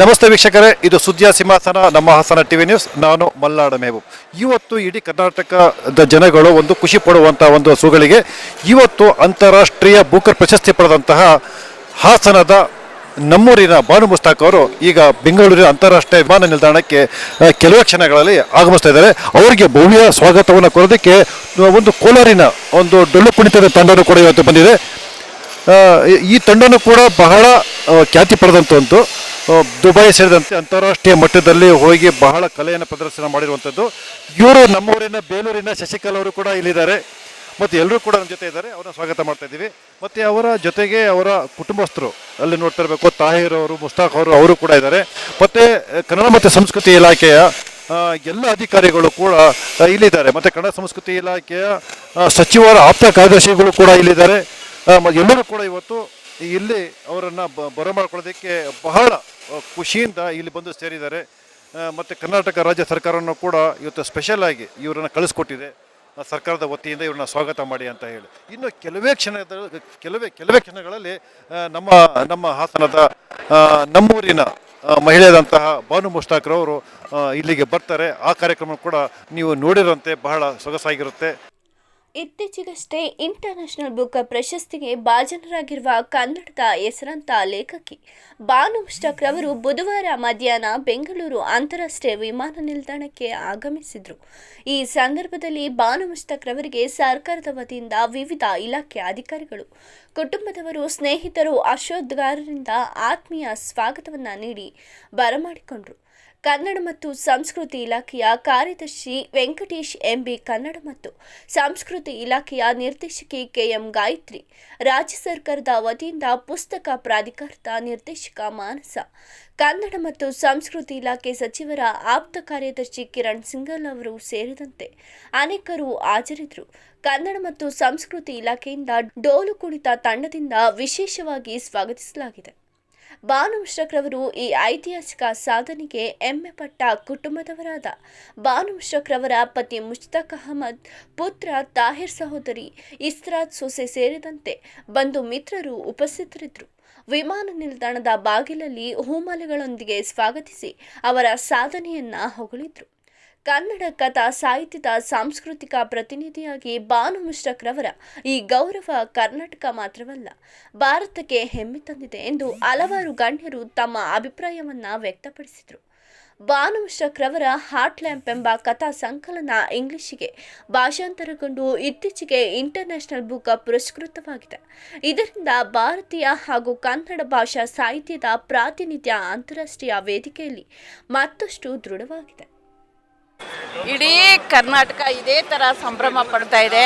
ನಮಸ್ತೆ ವೀಕ್ಷಕರೇ, ಇದು ಸುದ್ದಿಯ ಸಿಂಹಾಸನ, ನಮ್ಮ ಹಾಸನ ಟಿವಿ ನ್ಯೂಸ್, ನಾನು ಮಲ್ಲಾಡ ಮೇವು. ಇವತ್ತು ಇಡೀ ಕರ್ನಾಟಕದ ಜನಗಳು ಒಂದು ಖುಷಿ ಪಡುವಂತಹ ಒಂದು ಹಸುಗಳಿಗೆ ಇವತ್ತು ಅಂತಾರಾಷ್ಟ್ರೀಯ ಬೂಕರ್ ಪ್ರಶಸ್ತಿ ಪಡೆದಂತಹ ಹಾಸನದ ನಮ್ಮೂರಿನ ಬಾನು ಮುಸ್ತಾಕ್ ಅವರು ಈಗ ಬೆಂಗಳೂರಿನ ಅಂತಾರಾಷ್ಟ್ರೀಯ ವಿಮಾನ ನಿಲ್ದಾಣಕ್ಕೆ ಕೆಲವೇ ಕ್ಷಣಗಳಲ್ಲಿ ಆಗಮಿಸ್ತಾ ಇದ್ದಾರೆ. ಅವರಿಗೆ ಭವ್ಯ ಸ್ವಾಗತವನ್ನು ಕೊಡೋದಕ್ಕೆ ಒಂದು ಕೋಲಾರಿನ ಒಂದು ಡೊಳ್ಳು ಕುಣಿತದ ತಂಡನೂ ಕೂಡ ಇವತ್ತು ಬಂದಿದೆ. ಈ- ತಂಡನು ಕೂಡ ಬಹಳ ಖ್ಯಾತಿ ಪಡೆದಂಥದ್ದು ದುಬೈ ಸೇರಿದಂತೆ ಅಂತಾರಾಷ್ಟ್ರೀಯ ಮಟ್ಟದಲ್ಲಿ ಹೋಗಿ ಬಹಳ ಕಲೆಯನ್ನು ಪ್ರದರ್ಶನ ಮಾಡಿರುವಂಥದ್ದು. ಇವರು ನಮ್ಮೂರಿನ ಬೇಲೂರಿನ ಶಶಿಕಲಾ ಅವರು ಕೂಡ ಇಲ್ಲಿದ್ದಾರೆ. ಮತ್ತು ಎಲ್ಲರೂ ಕೂಡ ನಮ್ಮ ಜೊತೆ ಇದ್ದಾರೆ. ಅವರನ್ನ ಸ್ವಾಗತ ಮಾಡ್ತಾ ಇದ್ದೀವಿ. ಮತ್ತು ಅವರ ಜೊತೆಗೆ ಅವರ ಕುಟುಂಬಸ್ಥರು ಅಲ್ಲಿ ನೋಡ್ತಾ ಇರಬೇಕು. ತಾಹಿರ್ ಅವರು, ಮುಸ್ತಾಕ್ ಅವರು ಅವರು ಕೂಡ ಇದ್ದಾರೆ. ಮತ್ತು ಕನ್ನಡ ಮತ್ತು ಸಂಸ್ಕೃತಿ ಇಲಾಖೆಯ ಎಲ್ಲ ಅಧಿಕಾರಿಗಳು ಕೂಡ ಇಲ್ಲಿದ್ದಾರೆ. ಮತ್ತು ಕನ್ನಡ ಸಂಸ್ಕೃತಿ ಇಲಾಖೆಯ ಸಚಿವರ ಆಪ್ತ ಕಾರ್ಯದರ್ಶಿಗಳು ಕೂಡ ಇಲ್ಲಿದ್ದಾರೆ. ಎಲ್ಲರೂ ಕೂಡ ಇವತ್ತು ಇಲ್ಲಿ ಅವರನ್ನು ಬರಮಾಡ್ಕೊಳ್ಳೋದಕ್ಕೆ ಬಹಳ ಖುಷಿಯಿಂದ ಇಲ್ಲಿ ಬಂದು ಸೇರಿದ್ದಾರೆ. ಮತ್ತು ಕರ್ನಾಟಕ ರಾಜ್ಯ ಸರ್ಕಾರನೂ ಕೂಡ ಇವತ್ತು ಸ್ಪೆಷಲ್ ಆಗಿ ಇವರನ್ನು ಕಳಿಸ್ಕೊಟ್ಟಿದೆ. ಸರ್ಕಾರದ ವತಿಯಿಂದ ಇವ್ರನ್ನ ಸ್ವಾಗತ ಮಾಡಿ ಅಂತ ಹೇಳಿ. ಇನ್ನು ಕೆಲವೇ ಕ್ಷಣದ, ಕೆಲವೇ ಕೆಲವೇ ಕ್ಷಣಗಳಲ್ಲಿ ನಮ್ಮ ನಮ್ಮ ಹಾಸನದ ನಮ್ಮೂರಿನ ಮಹಿಳೆಯಾದಂತಹ ಬಾನು ಮುಷ್ತಾಕ್ರವರು ಇಲ್ಲಿಗೆ ಬರ್ತಾರೆ. ಆ ಕಾರ್ಯಕ್ರಮ ಕೂಡ ನೀವು ನೋಡಿರಂತೆ, ಬಹಳ ಸೊಗಸಾಗಿರುತ್ತೆ. ಇತ್ತೀಚೆಗಷ್ಟೇ ಇಂಟರ್ನ್ಯಾಷನಲ್ ಬುಕ್ ಪ್ರಶಸ್ತಿಗೆ ಭಾಜನರಾಗಿರುವ ಕನ್ನಡದ ಹೆಸರಂತ ಲೇಖಕಿ ಬಾನು ಮುಷ್ತಾಕ್ ರವರು ಬುಧವಾರ ಮಧ್ಯಾಹ್ನ ಬೆಂಗಳೂರು ಅಂತಾರಾಷ್ಟ್ರೀಯ ವಿಮಾನ ನಿಲ್ದಾಣಕ್ಕೆ ಆಗಮಿಸಿದರು. ಈ ಸಂದರ್ಭದಲ್ಲಿ ಬಾನು ಮುಷ್ತಾಕ್ ರವರಿಗೆ ಸರ್ಕಾರದ ವತಿಯಿಂದ ವಿವಿಧ ಇಲಾಖೆ ಅಧಿಕಾರಿಗಳು, ಕುಟುಂಬದವರು, ಸ್ನೇಹಿತರು ಅಶೋದ್ಗಾರರಿಂದ ಆತ್ಮೀಯ ಸ್ವಾಗತವನ್ನು ನೀಡಿ ಬರಮಾಡಿಕೊಂಡ್ರು. ಕನ್ನಡ ಮತ್ತು ಸಂಸ್ಕೃತಿ ಇಲಾಖೆಯ ಕಾರ್ಯದರ್ಶಿ ವೆಂಕಟೇಶ್ ಎಂಬಿ ಕನ್ನಡ ಮತ್ತು ಸಂಸ್ಕೃತಿ ಇಲಾಖೆಯ ನಿರ್ದೇಶಕಿ ಕೆಎಂ ಗಾಯತ್ರಿ, ರಾಜ್ಯ ಸರ್ಕಾರದ ವತಿಯಿಂದ ಪುಸ್ತಕ ಪ್ರಾಧಿಕಾರದ ನಿರ್ದೇಶಕ ಮಾನಸ, ಕನ್ನಡ ಮತ್ತು ಸಂಸ್ಕೃತಿ ಇಲಾಖೆ ಸಚಿವರ ಆಪ್ತ ಕಾರ್ಯದರ್ಶಿ ಕಿರಣ್ ಸಿಂಗಲ್ ಅವರು ಸೇರಿದಂತೆ ಅನೇಕರು ಹಾಜರಿದ್ದರು. ಕನ್ನಡ ಮತ್ತು ಸಂಸ್ಕೃತಿ ಇಲಾಖೆಯಿಂದ ಡೋಲು ಕುಣಿತ ತಂಡದಿಂದ ವಿಶೇಷವಾಗಿ ಸ್ವಾಗತಿಸಲಾಗಿದೆ. ಬಾನು ಮಿಶ್ರಕ್ರವರು ಈ ಐತಿಹಾಸಿಕ ಸಾಧನೆಗೆ ಹೆಮ್ಮೆ ಪಟ್ಟ ಕುಟುಂಬದವರಾದ ಬಾನು ಮಿಶ್ರಕ್ರವರ ಪತಿ ಮುಷ್ತಾಕ್ ಅಹಮದ್, ಪುತ್ರ ತಾಹಿರ್ ಸಹೋದರಿ ಇಸ್ರಾತ್ ಸೊಸೆ ಸೇರಿದಂತೆ ಬಂಧು ಮಿತ್ರರು ಉಪಸ್ಥಿತರಿದ್ದರು. ವಿಮಾನ ನಿಲ್ದಾಣದ ಬಾಗಿಲಲ್ಲಿ ಹೂಮಾಲೆಗಳೊಂದಿಗೆ ಸ್ವಾಗತಿಸಿ ಅವರ ಸಾಧನೆಯನ್ನ ಹೊಗಳಿದ್ರು. ಕನ್ನಡ ಕಥಾ ಸಾಹಿತ್ಯದ ಸಾಂಸ್ಕೃತಿಕ ಪ್ರತಿನಿಧಿಯಾಗಿ ಬಾನು ಮುಷ್ಟಕ್ರವರ ಈ ಗೌರವ ಕರ್ನಾಟಕ ಮಾತ್ರವಲ್ಲ, ಭಾರತಕ್ಕೆ ಹೆಮ್ಮೆ ತಂದಿದೆ ಎಂದು ಹಲವಾರು ಗಣ್ಯರು ತಮ್ಮ ಅಭಿಪ್ರಾಯವನ್ನು ವ್ಯಕ್ತಪಡಿಸಿದರು. ಬಾನು ಮಿಶ್ರಕ್ರವರ ಹಾಟ್ ಲ್ಯಾಂಪ್ ಎಂಬ ಕಥಾ ಸಂಕಲನ ಇಂಗ್ಲಿಷಿಗೆ ಭಾಷಾಂತರಗೊಂಡು ಇತ್ತೀಚೆಗೆ ಇಂಟರ್ನ್ಯಾಷನಲ್ ಬುಕ್ ಪುರಸ್ಕೃತವಾಗಿದೆ. ಇದರಿಂದ ಭಾರತೀಯ ಹಾಗೂ ಕನ್ನಡ ಭಾಷಾ ಸಾಹಿತ್ಯದ ಪ್ರಾತಿನಿಧ್ಯ ಅಂತಾರಾಷ್ಟ್ರೀಯ ವೇದಿಕೆಯಲ್ಲಿ ಮತ್ತಷ್ಟು ದೃಢವಾಗಿದೆ. ಇಡೀ ಕರ್ನಾಟಕ ಇದೇ ಥರ ಸಂಭ್ರಮ ಪಡ್ತಾ ಇದೆ.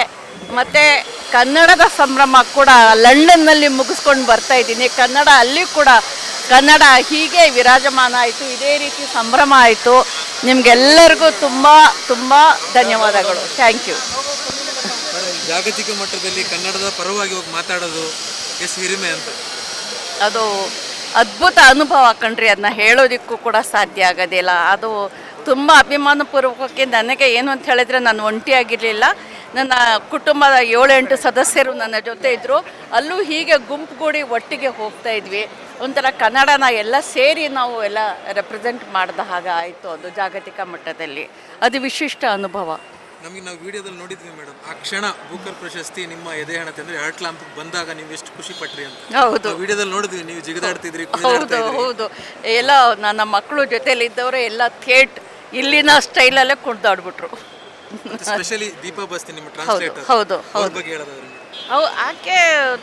ಮತ್ತು ಕನ್ನಡದ ಸಂಭ್ರಮ ಕೂಡ ಲಂಡನ್ನಲ್ಲಿ ಮುಗಿಸ್ಕೊಂಡು ಬರ್ತಾ ಇದ್ದೀನಿ. ಕನ್ನಡ ಅಲ್ಲಿ ಕೂಡ ಕನ್ನಡ ಹೀಗೆ ವಿರಾಜಮಾನ ಆಯಿತು ಇದೇ ರೀತಿ ಸಂಭ್ರಮ ಆಯಿತು. ನಿಮಗೆಲ್ಲರಿಗೂ ತುಂಬ ತುಂಬ ಧನ್ಯವಾದಗಳು. ಥ್ಯಾಂಕ್ ಯು ಜಾಗತಿಕ ಮಟ್ಟದಲ್ಲಿ ಕನ್ನಡದ ಪರವಾಗಿ ಹೋಗಿ ಮಾತಾಡೋದು ಎಷ್ಟು ಹಿರಿಮೆ ಅಂತ. ಅದು ಅದ್ಭುತ ಅನುಭವ ಕಣ್ರಿ. ಅದನ್ನ ಹೇಳೋದಿಕ್ಕೂ ಕೂಡ ಸಾಧ್ಯ ಆಗೋದಿಲ್ಲ. ಅದು ತುಂಬ ಅಭಿಮಾನಪೂರ್ವಕಕ್ಕೆ ನನಗೆ ಏನು ಅಂತ ಹೇಳಿದ್ರೆ ನಾನು ಒಂಟಿಯಾಗಿರಲಿಲ್ಲ ನನ್ನ ಕುಟುಂಬದ ಏಳೆಂಟು ಸದಸ್ಯರು ನನ್ನ ಜೊತೆ ಇದ್ದರು ಅಲ್ಲೂ ಹೀಗೆ ಗುಂಪುಗೂಡಿ ಒಟ್ಟಿಗೆ ಹೋಗ್ತಾ ಇದ್ವಿ. ಒಂಥರ ಕನ್ನಡನ ಎಲ್ಲ ಸೇರಿ ನಾವು ಎಲ್ಲ ರೆಪ್ರೆಸೆಂಟ್ ಮಾಡಿದ ಹಾಗೆ ಆಯಿತು ಅದು ಜಾಗತಿಕ ಮಟ್ಟದಲ್ಲಿ. ಅದು ವಿಶಿಷ್ಟ ಅನುಭವ. ನಮಗೆ ನಾವು ವಿಡಿಯೋದಲ್ಲಿ ನೋಡಿದ್ವಿ ಮೇಡಮ್. ಆ ಕ್ಷಣ ಬೂಕರ್ ಪ್ರಶಸ್ತಿ ನಿಮ್ಮ ಎದೆ ಹಣತೆ ಅಂದ್ರೆ ಹಾರ್ಟ್ ಲ್ಯಾಂಪ್ ಬಂದಾಗ ನೀವು ಎಷ್ಟು ಖುಷಿ ಪಟ್ರಿ ಅಂತ. ಹೌದು. ವಿಡಿಯೋದಲ್ಲಿ ನೋಡಿದ್ವಿ ನೀವು ಜಿಗಿದಾಡ್ತಿದ್ರಿ ಹೌದು ಹೌದು. ಎಲ್ಲ ನನ್ನ ಮಕ್ಕಳು ಜೊತೆಯಲ್ಲಿ ಇದ್ದವರು ಎಲ್ಲ ಥೇಟ್ ಇಲ್ಲಿನ ಸ್ಟೈಲಲ್ಲೇ ಕುಣಿದಾಡ್ಬಿಟ್ರು. ಸ್ಪೆಷಲಿ ದೀಪಾ ಬಸ್ತಿ ನಿಮ್ಮ ಹೌದು ಟ್ರಾನ್ಸ್ಲೇಟರ್ ಹೌದು ಅವ್ರ ಹೌದು. ಬಗ್ಗೆ ಹೇಳೋದಾದ್ರೆ. ಅವು ಆಕೆ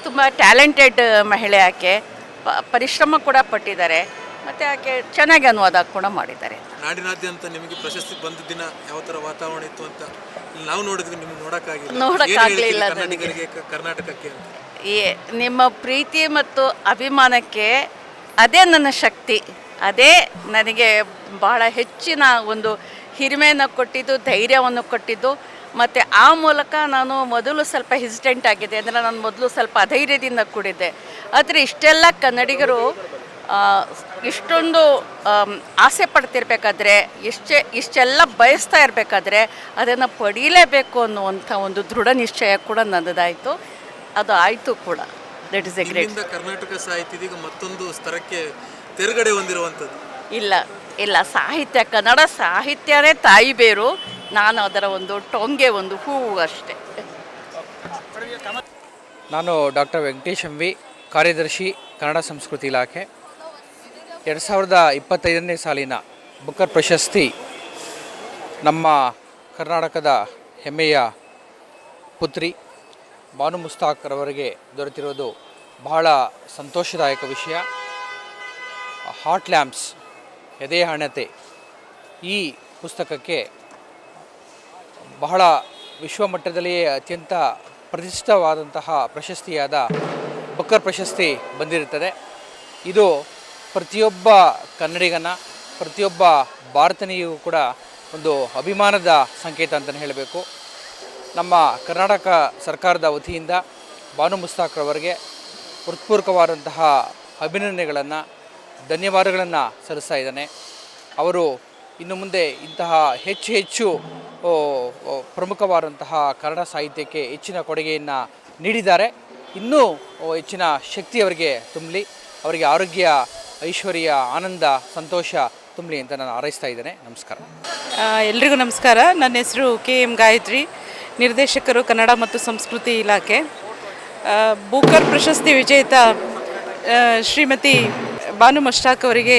ತುಂಬ ಟ್ಯಾಲೆಂಟೆಡ್ ಮಹಿಳೆ ಆಕೆ. ಪ- ಪರಿಶ್ರಮ ಕೂಡ ಪಟ್ಟಿದ್ದಾರೆ. ಮತ್ತು ಆಕೆ ಚೆನ್ನಾಗಿ ಅನುವಾದ ಕೂಡ ಮಾಡಿದ್ದಾರೆ. ನಾಡಿನಾದ್ಯಂತ ನಿಮಗೆ ಪ್ರಶಸ್ತಿ ಬಂದ ದಿನ ಯಾವ ತರ ವಾತಾವರಣ ಇತ್ತು ಅಂತ ನಾವು ನೋಡಿದ್ವಿ ನಿಮ್ಗೆ ನೋಡಕ್ಕಾಗಿಲ್ಲ. ನೋಡಕ್ಕಾಗ್ಲಿಲ್ಲ ಏನ್ ಹೇಳ್ತೀರಿ ನನಗೆ. ಕನ್ನಡಿಗರಿಗೆ ಕ- ಕರ್ನಾಟಕಕ್ಕೆ ಅಂತ? ಈ ನಿಮ್ಮ ಪ್ರೀತಿ ಮತ್ತು ಅಭಿಮಾನಕ್ಕೆ ಅದೇ ನನ್ನ ಶಕ್ತಿ. ಅದೇ ನನಗೆ ಬಹಳ ಹೆಚ್ಚಿನ ಒಂದು ಹಿರಿಮೆಯನ್ನು ಕೊಟ್ಟಿದ್ದು, ಧೈರ್ಯವನ್ನು ಕೊಟ್ಟಿದ್ದು. ಮತ್ತು ಆ ಮೂಲಕ ನಾನು ಮೊದಲು ಸ್ವಲ್ಪ ಹೆಸಿಟೆಂಟ್ ಆಗಿದ್ದೆ. ಅಂದರೆ ನಾನು ಮೊದಲು ಸ್ವಲ್ಪ ಅಧೈರ್ಯದಿಂದ ಕೂಡಿದ್ದೆ. ಆದರೆ ಇಷ್ಟೆಲ್ಲ ಕನ್ನಡಿಗರು ಇಷ್ಟೊಂದು ಆಸೆ ಪಡ್ತಿರ್ಬೇಕಾದ್ರೆ, ಇಷ್ಟೆ, ಇಷ್ಟೆಲ್ಲ ಬಯಸ್ತಾ ಇರಬೇಕಾದ್ರೆ ಅದನ್ನು ಪಡೀಲೇಬೇಕು ಅನ್ನುವಂಥ ಒಂದು ದೃಢ ನಿಶ್ಚಯ ಕೂಡ ನನ್ನದಾಯಿತು ಅದು ಆಯಿತು ಕೂಡ. That is a great Karnataka ಸಾಹಿತ್ಯ ಮತ್ತೊಂದು ಸ್ತರಕ್ಕೆ ತೆರಗಡೆ ಹೊಂದಿರುವಂಥದ್ದು. ಇಲ್ಲ ಇಲ್ಲ ಸಾಹಿತ್ಯ ಕನ್ನಡ ಸಾಹಿತ್ಯನೇ ತಾಯಿ ಬೇರು. ನಾನು ಅದರ ಒಂದು ಟೊಂಗೆ ಒಂದು ಹೂವು ಅಷ್ಟೇ. ನಾನು ಡಾಕ್ಟರ್ ವೆಂಕಟೇಶ್ ಎಂ ವಿ ಕಾರ್ಯದರ್ಶಿ ಕನ್ನಡ ಸಂಸ್ಕೃತಿ ಇಲಾಖೆ. ಎರಡು ಸಾವಿರದ ಇಪ್ಪತ್ತೈದನೇ ಸಾಲಿನ ಬುಕ್ಕರ್ ಪ್ರಶಸ್ತಿ ನಮ್ಮ ಕರ್ನಾಟಕದ ಹೆಮ್ಮೆಯ ಪುತ್ರಿ ಭಾನು ಮುಸ್ತಾಕ್ ರವರಿಗೆ ದೊರೆತಿರೋದು ಬಹಳ ಸಂತೋಷದಾಯಕ ವಿಷಯ. ಹಾಟ್ ಲ್ಯಾಂಪ್ಸ್ ಎದೆಯ ಹಣತೆ ಈ ಪುಸ್ತಕಕ್ಕೆ ಬಹಳ ವಿಶ್ವಮಟ್ಟದಲ್ಲಿಯೇ ಅತ್ಯಂತ ಪ್ರತಿಷ್ಠಿತವಾದಂತಹ ಪ್ರಶಸ್ತಿಯಾದ ಬುಕ್ಕರ್ ಪ್ರಶಸ್ತಿ ಬಂದಿರುತ್ತದೆ. ಇದು ಪ್ರತಿಯೊಬ್ಬ ಕನ್ನಡಿಗನ, ಪ್ರತಿಯೊಬ್ಬ ಭಾರತನಿಗೂ ಕೂಡ ಒಂದು ಅಭಿಮಾನದ ಸಂಕೇತ ಅಂತಲೇ ಹೇಳಬೇಕು. ನಮ್ಮ ಕರ್ನಾಟಕ ಸರ್ಕಾರದ ವತಿಯಿಂದ ಬಾನು ಮುಸ್ತಾಕ್ರವರಿಗೆ ಹೃತ್ಪೂರ್ವಕವಾದಂತಹ ಅಭಿನಂದನೆಗಳನ್ನು ಧನ್ಯವಾದಗಳನ್ನು ಸಲ್ಲಿಸ್ತಾ ಇದ್ದಾನೆ. ಅವರು ಇನ್ನು ಮುಂದೆ ಇಂತಹ ಹೆಚ್ಚು ಹೆಚ್ಚು ಪ್ರಮುಖವಾದಂತಹ ಕನ್ನಡ ಸಾಹಿತ್ಯಕ್ಕೆ ಹೆಚ್ಚಿನ ಕೊಡುಗೆಯನ್ನು ನೀಡಿದ್ದಾರೆ. ಇನ್ನೂ ಹೆಚ್ಚಿನ ಶಕ್ತಿ ಅವರಿಗೆ ತುಂಬಲಿ. ಅವರಿಗೆ ಆರೋಗ್ಯ, ಐಶ್ವರ್ಯ, ಆನಂದ, ಸಂತೋಷ ತುಂಬಲಿ ಅಂತ ನಾನು ಹಾರೈಸ್ತಾ ಇದ್ದೇನೆ. ನಮಸ್ಕಾರ. ಎಲ್ರಿಗೂ ನಮಸ್ಕಾರ. ನನ್ನ ಹೆಸರು ಕೆ ಎಂ ಗಾಯತ್ರಿ, ನಿರ್ದೇಶಕರು ಕನ್ನಡ ಮತ್ತು ಸಂಸ್ಕೃತಿ ಇಲಾಖೆ. ಬೂಕರ್ ಪ್ರಶಸ್ತಿ ವಿಜೇತ ಶ್ರೀಮತಿ ಭಾನು ಮಷ್ಟಾಕ್ ಅವರಿಗೆ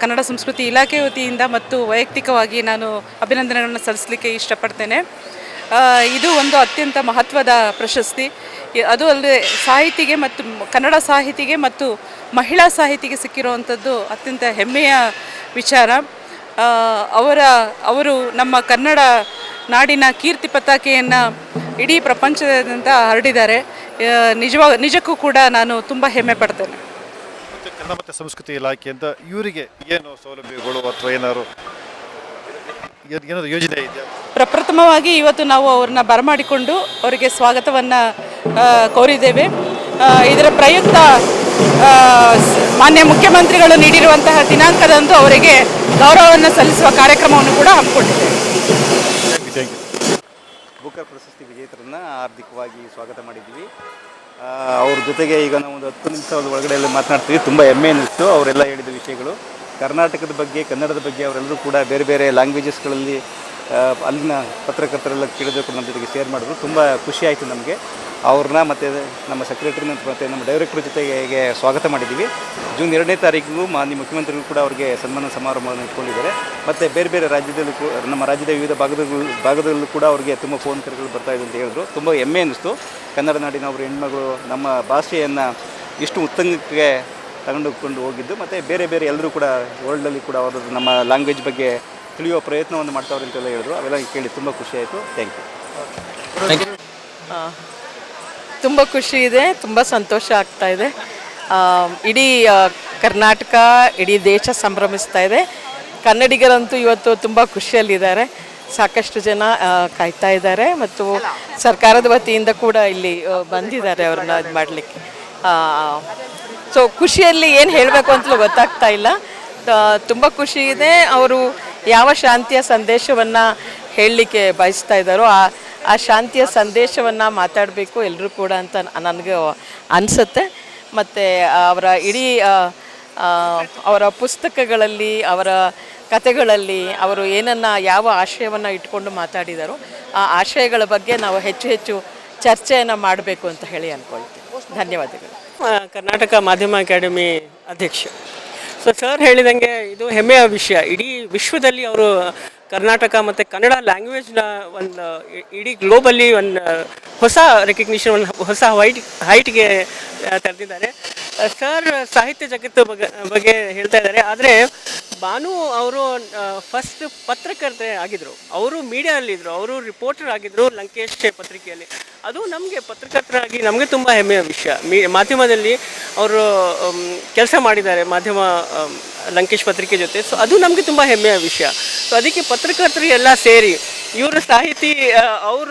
ಕನ್ನಡ ಸಂಸ್ಕೃತಿ ಇಲಾಖೆ ವತಿಯಿಂದ ಮತ್ತು ವೈಯಕ್ತಿಕವಾಗಿ ನಾನು ಅಭಿನಂದನೆಗಳನ್ನು ಸಲ್ಲಿಸಲಿಕ್ಕೆ ಇಷ್ಟಪಡ್ತೇನೆ. ಇದು ಒಂದು ಅತ್ಯಂತ ಮಹತ್ವದ ಪ್ರಶಸ್ತಿ. ಅದು ಅಲ್ಲದೆ ಸಾಹಿತಿಗೆ ಮತ್ತು ಕನ್ನಡ ಸಾಹಿತಿಗೆ ಮತ್ತು ಮಹಿಳಾ ಸಾಹಿತಿಗೆ ಸಿಕ್ಕಿರುವಂಥದ್ದು ಅತ್ಯಂತ ಹೆಮ್ಮೆಯ ವಿಚಾರ. ಅವರ, ಅವರು ನಮ್ಮ ಕನ್ನಡ ನಾಡಿನ ಕೀರ್ತಿ ಪತಾಕೆಯನ್ನು ಇಡೀ ಪ್ರಪಂಚದಾದ್ಯಂತ ಹರಡಿದ್ದಾರೆ. ನಿಜವಾಗ, ನಿಜಕ್ಕೂ ಕೂಡ ನಾನು ತುಂಬ ಹೆಮ್ಮೆ ಪಡ್ತೇನೆ. ಕನ್ನಡ ಮತ್ತು ಸಂಸ್ಕೃತಿ ಇಲಾಖೆಯಿಂದ ಇವರಿಗೆ ಏನು ಸೌಲಭ್ಯಗಳು ಅಥವಾ ಏನಾದ್ರು ಏನ್- ಏನಾದ್ರು ಯೋಜನೆ ಇದೆಯಾ? ಪ್ರಪ್ರಥಮವಾಗಿ ಇವತ್ತು ನಾವು ಅವ್ರನ್ನ ಬರಮಾಡಿಕೊಂಡು ಅವರಿಗೆ ಸ್ವಾಗತವನ್ನು ಕೋರಿದ್ದೇವೆ. ಆ, ಇದರ ಪ್ರಯುಕ್ತ ಆ, ಸ್- ಮಾನ್ಯ ಮುಖ್ಯಮಂತ್ರಿಗಳು ನೀಡಿರುವಂತಹ ದಿನಾಂಕದಂದು ಅವರಿಗೆ ಗೌರವವನ್ನು ಸಲ್ಲಿಸುವ ಕಾರ್ಯಕ್ರಮವನ್ನು ಕೂಡ ಹಮ್ಮಿಕೊಂಡಿದ್ದೇವೆ. Booker you thank you Booker ಪ್ರಶಸ್ತಿ ವಿಜೇತರನ್ನು ಹಾರ್ದಿಕವಾಗಿ ಸ್ವಾಗತ ಮಾಡಿದ್ವಿ ಆ, ಅವ್ರ ಜೊತೆಗೆ ಈಗ ನಾವು ಒಂದು ಹತ್ತು ನಿಮಿಷ ಒಳಗಡೆ ಎಲ್ಲ ಮಾತನಾಡ್ತೀವಿ. ತುಂಬ ಹೆಮ್ಮೆ ಅನ್ನಿಸ್ತು ಅವರೆಲ್ಲ ಹೇಳಿದ ವಿಷಯಗಳು. ಕರ್ನಾಟಕದ ಬಗ್ಗೆ, ಕನ್ನಡದ ಬಗ್ಗೆ ಅವರೆಲ್ಲರೂ ಕೂಡ ಬೇರೆ ಬೇರೆ ಲ್ಯಾಂಗ್ವೇಜಸ್ಗಳಲ್ಲಿ ಅಲ್ಲಿನ ಪತ್ರಕರ್ತರೆಲ್ಲ ಕೇಳಿದ್ರು ಕೂಡ ನಮ್ಮ ಜೊತೆಗೆ ಶೇರ್ ಮಾಡಿದ್ರು. ತುಂಬ ಖುಷಿ ಆಯಿತು ನಮಗೆ. ಅವ್ರನ್ನ ಮತ್ತು ನಮ್ಮ ಸೆಕ್ರೆಟರಿನ ಮತ್ತು ನಮ್ಮ ಡೈರೆಕ್ಟ್ರ ಜೊತೆಗೆ ಸ್ವಾಗತ ಮಾಡಿದ್ದೀವಿ ಜೂನ್ ಎರಡನೇ ತಾರೀಕಿಗೂ ಮಾನ್ಯ ಮುಖ್ಯಮಂತ್ರಿಗಳು ಕೂಡ ಅವರಿಗೆ ಸನ್ಮಾನ ಸಮಾರಂಭವನ್ನು ಇಟ್ಕೊಂಡಿದ್ದಾರೆ. ಮತ್ತು ಬೇರೆ ಬೇರೆ ರಾಜ್ಯದಲ್ಲೂ ನಮ್ಮ ರಾಜ್ಯದ ವಿವಿಧ ಭಾಗದಲ್ಲೂ ಭಾಗದಲ್ಲೂ ಕೂಡ ಅವರಿಗೆ ತುಂಬ ಫೋನ್ ಕರೆಗಳು ಬರ್ತಾ ಇದೆ ಅಂತ ಹೇಳಿದ್ರು. ತುಂಬ ಹೆಮ್ಮೆ ಅನ್ನಿಸ್ತು ಕನ್ನಡ ನಾಡಿನ ಅವರು ಹೆಣ್ಮಗಳು ನಮ್ಮ ಭಾಷೆಯನ್ನು ಇಷ್ಟು ಉತ್ತಂಗಕ್ಕೆ ತಗೊಂಡುಕೊಂಡು ಹೋಗಿದ್ದು. ಮತ್ತು ಬೇರೆ ಬೇರೆ ಎಲ್ಲರೂ ಕೂಡ ವರ್ಲ್ಡಲ್ಲಿ ಕೂಡ ಅವರು ನಮ್ಮ ಲ್ಯಾಂಗ್ವೇಜ್ ಬಗ್ಗೆ ತಿಳಿಯುವ ಪ್ರಯತ್ನವನ್ನು ಮಾಡ್ತಾವ್ರೆ ಅಂತೆಲ್ಲ ಹೇಳಿದ್ರು. ಅವೆಲ್ಲ ಕೇಳಿ ತುಂಬ ಖುಷಿ ಆಯಿತು. ಥ್ಯಾಂಕ್ ಯು ಥ್ಯಾಂಕ್ ಯು ತುಂಬ ಖುಷಿ ಇದೆ ತುಂಬ ಸಂತೋಷ ಆಗ್ತಾ ಇದೆ. ಆ, ಇಡೀ ಕರ್ನಾಟಕ ಇಡೀ ದೇಶ ಸಂಭ್ರಮಿಸ್ತಾ ಇದೆ. ಕನ್ನಡಿಗರಂತೂ ಇವತ್ತು ತುಂಬ ಖುಷಿಯಲ್ಲಿದ್ದಾರೆ. ಸಾಕಷ್ಟು ಜನ ಕಾಯ್ತಾ ಇದ್ದಾರೆ ಮತ್ತು ಸರ್ಕಾರದ ವತಿಯಿಂದ ಕೂಡ ಇಲ್ಲಿ ಬಂದಿದ್ದಾರೆ ಅವ್ರನ್ನ ಇದು ಮಾಡಲಿಕ್ಕೆ. ಸೊ ಖುಷಿಯಲ್ಲಿ ಏನು ಹೇಳಬೇಕು ಅಂತಲೂ ಗೊತ್ತಾಗ್ತಾ ಇಲ್ಲ. ತುಂಬ ಖುಷಿ ಇದೆ. ಅವರು ಯಾವ ಶಾಂತಿಯ ಸಂದೇಶವನ್ನು ಹೇಳಲಿಕ್ಕೆ ಬಯಸ್ತಾ ಇದ್ದಾರೋ ಆ ಆ ಶಾಂತಿಯ ಸಂದೇಶವನ್ನು ಮಾತಾಡಬೇಕು ಎಲ್ಲರೂ ಕೂಡ ಅಂತ ನನಗೆ ಅನಿಸುತ್ತೆ. ಮತ್ತು ಅವರ ಇಡೀ ಅವರ ಪುಸ್ತಕಗಳಲ್ಲಿ, ಅವರ ಕಥೆಗಳಲ್ಲಿ ಅವರು ಏನನ್ನು, ಯಾವ ಆಶಯವನ್ನು ಇಟ್ಕೊಂಡು ಮಾತಾಡಿದಾರೋ ಆ ಆಶಯಗಳ ಬಗ್ಗೆ ನಾವು ಹೆಚ್ಚು ಹೆಚ್ಚು ಚರ್ಚೆಯನ್ನು ಮಾಡಬೇಕು ಅಂತ ಹೇಳಿ ಅಂದ್ಕೊಳ್ತೀವಿ ಧನ್ಯವಾದಗಳು. ಕರ್ನಾಟಕ ಮಾಧ್ಯಮ ಅಕಾಡೆಮಿ ಅಧ್ಯಕ್ಷ. ಸೊ ಸರ್ ಹೇಳಿದಂಗೆ ಇದು ಹೆಮ್ಮೆಯ ವಿಷಯ. ಇಡೀ ವಿಶ್ವದಲ್ಲಿ ಅವರು ಕರ್ನಾಟಕ ಮತ್ತು ಕನ್ನಡ ಲ್ಯಾಂಗ್ವೇಜ್ನ ಒಂದು, ಇಡೀ ಗ್ಲೋಬಲ್ಲಿ ಒಂದು ಹೊಸ ರೆಕಗ್ನಿಷನ್ ಒಂದು ಹೊಸ ವೈಟ್ ಹೈಟ್ಗೆ ತೆರೆದಿದ್ದಾರೆ. ಸರ್ ಸಾಹಿತ್ಯ ಜಗತ್ತು ಬಗ್ಗೆ ಬಗ್ಗೆ ಹೇಳ್ತಾ ಇದ್ದಾರೆ. ಆದರೆ ಭಾನು ಅವರು ಫಸ್ಟ್ ಪತ್ರಕರ್ತೆ ಆಗಿದ್ರು. ಅವರು ಮೀಡಿಯಾದಲ್ಲಿದ್ದರು ಅವರು ರಿಪೋರ್ಟರ್ ಆಗಿದ್ದರು ಲಂಕೇಶ್ ಪತ್ರಿಕೆಯಲ್ಲಿ. ಅದು ನಮಗೆ ಪತ್ರಕರ್ತರಾಗಿ ನಮಗೆ ತುಂಬ ಹೆಮ್ಮೆಯ ವಿಷಯ. ಮೀ, ಮಾಧ್ಯಮದಲ್ಲಿ ಅವರು ಕೆಲಸ ಮಾಡಿದ್ದಾರೆ ಮಾಧ್ಯಮ ಲಂಕೇಶ್ ಪತ್ರಿಕೆ ಜೊತೆ. ಸೊ ಅದು ನಮಗೆ ತುಂಬ ಹೆಮ್ಮೆಯ ವಿಷಯ. ಸೊ ಅದಕ್ಕೆ ಪತ್ರಕರ್ತರು ಎಲ್ಲ ಸೇರಿ ಇವರು ಸಾಹಿತಿ ಅವ್ರ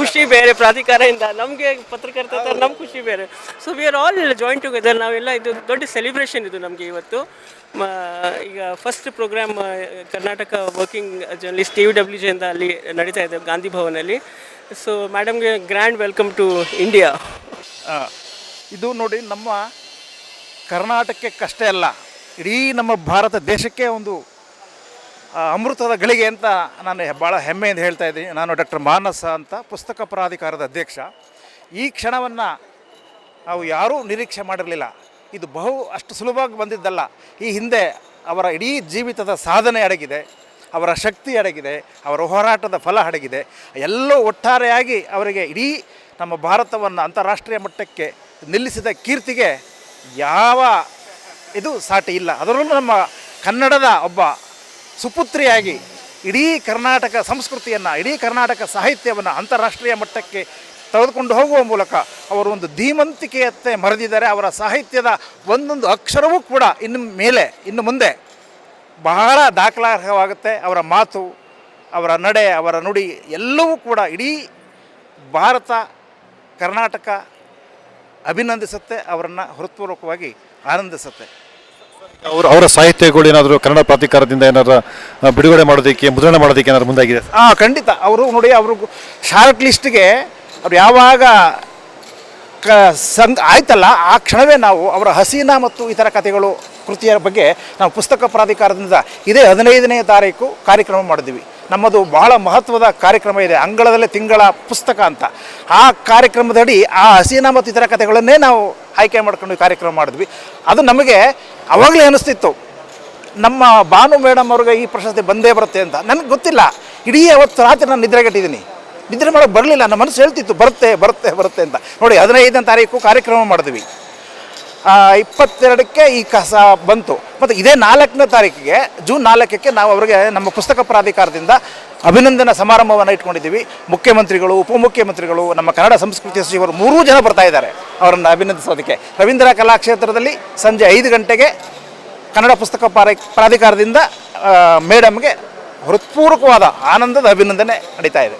ಖುಷಿ ಬೇರೆ, ಪ್ರಾಧಿಕಾರದಿಂದ. ನಮಗೆ ಪತ್ರಕರ್ತ ನಮ್ಮ ಖುಷಿ ಬೇರೆ. So we are all joint together ನಾವೆಲ್ಲ ಇದು ದೊಡ್ಡ ಸೆಲೆಬ್ರೇಷನ್ ಇದು ನಮಗೆ ಇವತ್ತು. ಈಗ first programme Karnataka working journalist T V W ಜೆಯಿಂದ ಅಲ್ಲಿ ನಡೀತಾ ಇದೆ, ಗಾಂಧಿ ಭವನಲ್ಲಿ. ಸೊ ಮೇಡಮ್ಗೆ ಗ್ರ್ಯಾಂಡ್ ವೆಲ್ಕಮ್ ಟು ಇಂಡಿಯಾ ಇದು ನೋಡಿ ನಮ್ಮ ಕರ್ನಾಟಕಕ್ಕೆ ಕಷ್ಟ ಅಲ್ಲ, ಇಡೀ ನಮ್ಮ ಭಾರತ ದೇಶಕ್ಕೆ ಒಂದು ಅಮೃತದ ಗಳಿಗೆ ಅಂತ ನಾನು ಭಾಳ ಹೆಮ್ಮೆಯಿಂದ ಹೇಳ್ತಾ ಇದ್ದೀನಿ. ನಾನು ಡಾಕ್ಟರ್ ಮಾನಸ ಅಂತ ಪುಸ್ತಕ ಪ್ರಾಧಿಕಾರದ ಅಧ್ಯಕ್ಷ. ಈ ಕ್ಷಣವನ್ನು ನಾವು ಯಾರೂ ನಿರೀಕ್ಷೆ ಮಾಡಿರಲಿಲ್ಲ. ಇದು ಬಹು, ಅಷ್ಟು ಸುಲಭವಾಗಿ ಬಂದಿದ್ದಲ್ಲ. ಈ ಹಿಂದೆ ಅವರ ಇಡೀ ಜೀವಿತದ ಸಾಧನೆ ಅಡಗಿದೆ, ಅವರ ಶಕ್ತಿ ಅಡಗಿದೆ, ಅವರ ಹೋರಾಟದ ಫಲ ಅಡಗಿದೆ. ಎಲ್ಲೋ ಒಟ್ಟಾರೆಯಾಗಿ ಅವರಿಗೆ ಇಡೀ ನಮ್ಮ ಭಾರತವನ್ನು ಅಂತಾರಾಷ್ಟ್ರೀಯ ಮಟ್ಟಕ್ಕೆ ನಿಲ್ಲಿಸಿದ ಕೀರ್ತಿಗೆ ಯಾವ ಇದು ಸಾಟಿ ಇಲ್ಲ. ಅದರಲ್ಲೂ ನಮ್ಮ ಕನ್ನಡದ ಒಬ್ಬ ಸುಪುತ್ರಿಯಾಗಿ ಇಡೀ ಕರ್ನಾಟಕ ಸಂಸ್ಕೃತಿಯನ್ನು, ಇಡೀ ಕರ್ನಾಟಕ ಸಾಹಿತ್ಯವನ್ನು ಅಂತಾರಾಷ್ಟ್ರೀಯ ಮಟ್ಟಕ್ಕೆ ತೆಗೆದುಕೊಂಡು ಹೋಗುವ ಮೂಲಕ ಅವರು ಒಂದು ಧೀಮಂತಿಕೆಯತ್ತೆ ಮರೆದಿದ್ದಾರೆ. ಅವರ ಸಾಹಿತ್ಯದ ಒಂದೊಂದು ಅಕ್ಷರವೂ ಕೂಡ ಇನ್ನು ಮೇಲೆ, ಇನ್ನು ಮುಂದೆ ಬಹಳ ದಾಖಲಾರ್ಹವಾಗುತ್ತೆ. ಅವರ ಮಾತು, ಅವರ ನಡೆ, ಅವರ ನುಡಿ ಎಲ್ಲವೂ ಕೂಡ ಇಡೀ ಭಾರತ, ಕರ್ನಾಟಕ ಅಭಿನಂದಿಸುತ್ತೆ, ಅವರನ್ನು ಹೃತ್ಪೂರ್ವಕವಾಗಿ ಆನಂದಿಸುತ್ತೆ. ಅವರು ಅವರ ಸಾಹಿತ್ಯಗಳು ಏನಾದರೂ ಕನ್ನಡ ಪ್ರಾಧಿಕಾರದಿಂದ ಏನಾದ್ರು ಬಿಡುಗಡೆ ಮಾಡೋದಕ್ಕೆ, ಮುದ್ರಣ ಮಾಡೋದಕ್ಕೆ ಏನಾದ್ರು ಮುಂದಾಗಿದೆ? ಹಾಂ ಖಂಡಿತ. ಅವರು ನೋಡಿ, ಅವರು ಶಾರ್ಟ್ ಲಿಸ್ಟ್ಗೆ ಅವ್ರು ಯಾವಾಗ ಕ ಸಂಗ್ ಆಯ್ತಲ್ಲ, ಆ ಕ್ಷಣವೇ ನಾವು ಅವರ ಹಸೀನಾ ಮತ್ತು ಇತರ ಕಥೆಗಳು, ಕೃತಿಯ ಬಗ್ಗೆ ನಾವು ಪುಸ್ತಕ ಪ್ರಾಧಿಕಾರದಿಂದ ಇದೇ ಹದಿನೈದನೇ ತಾರೀಕು ಕಾರ್ಯಕ್ರಮ ಮಾಡಿದ್ವಿ ನಮ್ಮದು ಬಹಳ ಮಹತ್ವದ ಕಾರ್ಯಕ್ರಮ ಇದೆ, ಅಂಗಳದಲ್ಲೇ ತಿಂಗಳ ಪುಸ್ತಕ ಅಂತ. ಆ ಕಾರ್ಯಕ್ರಮದಡಿ ಆ ಹಸೀನ ಮತ್ತು ಇತರ ಕಥೆಗಳನ್ನೇ ನಾವು ಆಯ್ಕೆ ಮಾಡ್ಕೊಂಡು ಕಾರ್ಯಕ್ರಮ ಮಾಡಿದ್ವಿ. ಅದು ನಮಗೆ ಅವಾಗಲೇ ಅನಿಸ್ತಿತ್ತು, ನಮ್ಮ ಭಾನು ಮೇಡಮ್ ಅವ್ರಿಗೆ ಈ ಪ್ರಶಸ್ತಿ ಬಂದೇ ಬರುತ್ತೆ ಅಂತ. ನನಗೆ ಗೊತ್ತಿಲ್ಲ, ಇಡೀ ಅವತ್ತು ರಾತ್ರಿ ನಾನು ನಿದ್ರೆಗೆಟ್ಟಿದ್ದೀನಿ ನಿದ್ರೆ ಮಾಡೋಕ್ಕೆ ಬರಲಿಲ್ಲ ನಮ್ಮ ಮನಸ್ಸು ಹೇಳ್ತಿತ್ತು, ಬರುತ್ತೆ ಬರುತ್ತೆ ಬರುತ್ತೆ ಅಂತ. ನೋಡಿ, ಹದಿನೈದನೇ ತಾರೀಕು ಕಾರ್ಯಕ್ರಮ ಮಾಡಿದ್ವಿ. ಇಪ್ಪತ್ತೆರಡಕ್ಕೆ ಈ ಕಸ ಬಂತು. ಮತ್ತು ಇದೇ ನಾಲ್ಕನೇ ತಾರೀಕಿಗೆ, ಜೂನ್ ನಾಲ್ಕಕ್ಕೆ ನಾವು ಅವರಿಗೆ ನಮ್ಮ ಪುಸ್ತಕ ಪ್ರಾಧಿಕಾರದಿಂದ ಅಭಿನಂದನಾ ಸಮಾರಂಭವನ್ನು ಇಟ್ಕೊಂಡಿದ್ದೀವಿ. ಮುಖ್ಯಮಂತ್ರಿಗಳು, ಉಪಮುಖ್ಯಮಂತ್ರಿಗಳು, ನಮ್ಮ ಕನ್ನಡ ಸಂಸ್ಕೃತಿ ಸಚಿವರು ಮೂರೂ ಜನ ಬರ್ತಾ ಇದ್ದಾರೆ ಅವರನ್ನು ಅಭಿನಂದಿಸೋದಕ್ಕೆ. ರವೀಂದ್ರ ಕಲಾಕ್ಷೇತ್ರದಲ್ಲಿ ಸಂಜೆ ಐದು ಗಂಟೆಗೆ ಕನ್ನಡ ಪುಸ್ತಕ ಪ್ರಾಧಿ ಪ್ರಾಧಿಕಾರದಿಂದ ಮೇಡಮ್ಗೆ ಹೃತ್ಪೂರ್ವಕವಾದ ಆನಂದದ ಅಭಿನಂದನೆ ನಡೀತಾ ಇದೆ.